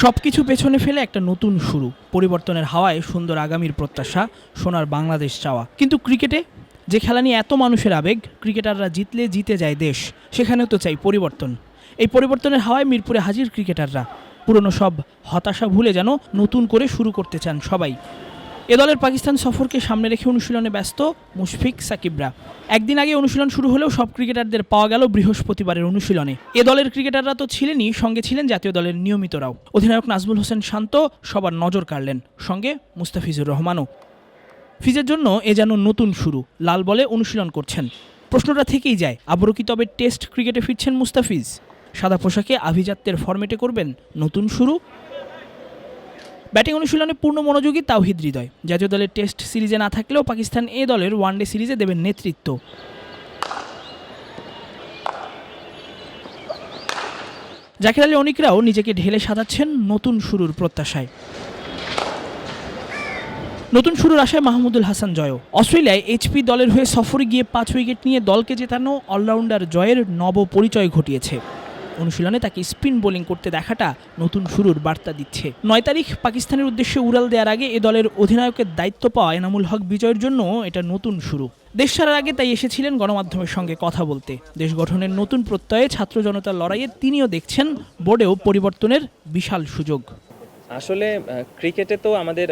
সব কিছু পেছনে ফেলে একটা নতুন শুরু। পরিবর্তনের হাওয়ায় সুন্দর আগামীর প্রত্যাশা, সোনার বাংলাদেশ চাওয়া। কিন্তু ক্রিকেটে যে খেলা নিয়ে এত মানুষের আবেগ, ক্রিকেটাররা জিতলে জিতে যায় দেশ, সেখানেও তো চাই পরিবর্তন। এই পরিবর্তনের হাওয়ায় মিরপুরে হাজির ক্রিকেটাররা। পুরনো সব হতাশা ভুলে যেন নতুন করে শুরু করতে চান সবাই। এ দলের পাকিস্তান সফরকে সামনে রেখে অনুশীলনে ব্যস্ত মুশফিক সাকিবরা। একদিন আগে অনুশীলন শুরু হলেও সব ক্রিকেটারদের পাওয়া গেল বৃহস্পতিবারের অনুশীলনে। এ দলের ক্রিকেটাররা তো ছিলেনই, সঙ্গে ছিলেন জাতীয় দলের নিয়মিতরাও। অধিনায়ক নাজমুল হোসেন শান্ত সবার নজর কাড়লেন, সঙ্গে মুস্তাফিজুর রহমানও। ফিজের জন্য এ যেন নতুন শুরু, লাল বলে অনুশীলন করছেন। প্রশ্নটা থেকেই যায়, আবারও কি তবে টেস্ট ক্রিকেটে ফিরছেন মুস্তাফিজ? সাদা পোশাকে আভিজাত্যের ফরম্যাটে করবেন নতুন শুরু? ব্যাটিং অনুশীলনে পূর্ণ মনোযোগী তাওহিদ হৃদয়। জাতীয় দলের টেস্ট সিরিজে না থাকলেও পাকিস্তান এ দলের ওয়ানডে সিরিজে দেবেন নেতৃত্ব। জাকির আলী অনিকরাও নিজেকে ঢেলে সাজাচ্ছেন নতুন শুরুর প্রত্যাশায়। নতুন শুরুর আশায় মাহমুদুল হাসান জয়ও। অস্ট্রেলিয়ায় এইচপি দলের হয়ে সফরে গিয়ে পাঁচ উইকেট নিয়ে দলকে জেতানো অলরাউন্ডার জয়ের নব পরিচয় ঘটিয়েছে। অনুশীলনে তাকে স্পিন বোলিং করতে দেখাটা নতুন শুরুর বার্তা দিচ্ছে। নয় তারিখ পাকিস্তানের উদ্দেশ্যে উড়াল দেওয়ার আগে এ দলের অধিনায়কের দায়িত্ব পাওয়া এনামুল হক বিজয়ের জন্য এটা নতুন শুরু। দেশ ছাড়ার আগে তাই এসেছিলেন গণমাধ্যমের সঙ্গে কথা বলতে। দেশ গঠনের নতুন প্রত্যয়ে ছাত্র জনতার লড়াইয়ে তিনিও দেখছেন বোর্ডেও পরিবর্তনের বিশাল সুযোগ। আসলে ক্রিকেটে তো আমাদের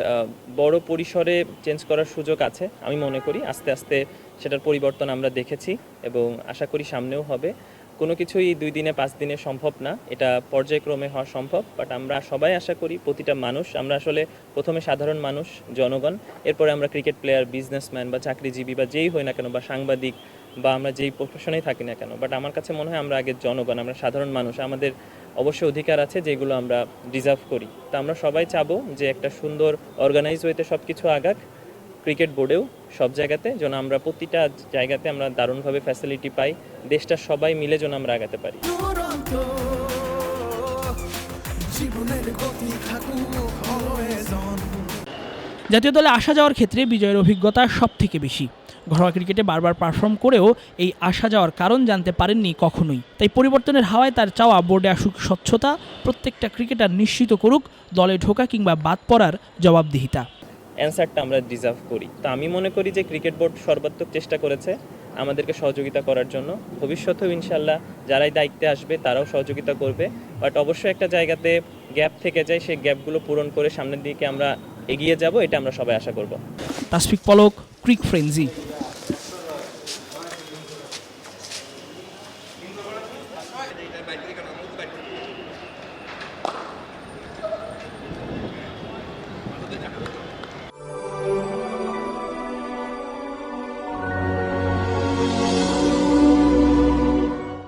বড় পরিসরে চেঞ্জ করার সুযোগ আছে, আমি মনে করি। আস্তে আস্তে সেটার পরিবর্তন আমরা দেখেছি এবং আশা করি সামনেও হবে। কোনো কিছুই দুই দিনে, পাঁচ দিনে সম্ভব না। এটা পর্যায়ক্রমে হওয়া সম্ভব বাট আমরা সবাই আশা করি প্রতিটা মানুষ, আমরা আসলে প্রথমে সাধারণ মানুষ, জনগণ, এরপরে আমরা ক্রিকেট প্লেয়ার বিজনেসম্যান বা চাকরিজীবী বা যেই হই না কেন, বা সাংবাদিক বা আমরা যেই প্রফেশনেই থাকি না কেন বাট আমার কাছে মনে হয় আমরা আগে জনগণ, আমরা সাধারণ মানুষ, আমাদের অবশ্যই অধিকার আছে যেগুলো আমরা ডিজার্ভ করি। তো আমরা সবাই চাবো যে একটা সুন্দর অর্গানাইজ হইতে সব কিছু আগাক ক্রিকেট বোর্ডেও সব জায়গাতে যেন আমরা প্রতিটা জায়গাতে আমরা দারুণভাবে ফ্যাসিলিটি পাই দেশটা সবাই মিলে যেন আমরা আগাতে পারি। জাতীয় দলে আসা যাওয়ার ক্ষেত্রে বিজয়ের অভিজ্ঞতা সব থেকে বেশি। ঘরোয়া ক্রিকেটে বারবার পারফর্ম করেও এই আসা যাওয়ার কারণ জানতে পারেননি কখনোই। তাই পরিবর্তনের হাওয়ায় তার চাওয়া বোর্ডে আসুক স্বচ্ছতা প্রত্যেকটা ক্রিকেটার নিশ্চিত করুক দলে ঢোকা কিংবা বাদ পড়ার জবাবদিহিতা। অ্যান্সারটা আমরা ডিজার্ভ করি। তো আমি মনে করি যে ক্রিকেট বোর্ড সর্বাত্মক চেষ্টা করেছে আমাদেরকে সহযোগিতা করার জন্য। ভবিষ্যতেও ইনশাল্লাহ যারাই দায়িত্বে আসবে তারাও সহযোগিতা করবে। বাট অবশ্যই একটা জায়গাতে গ্যাপ থেকে যায়, সেই গ্যাপগুলো পূরণ করে সামনের দিকে আমরা এগিয়ে যাব, এটা আমরা সবাই আশা করব। তাসফিক পলক, ক্রিক ফ্রেন্জি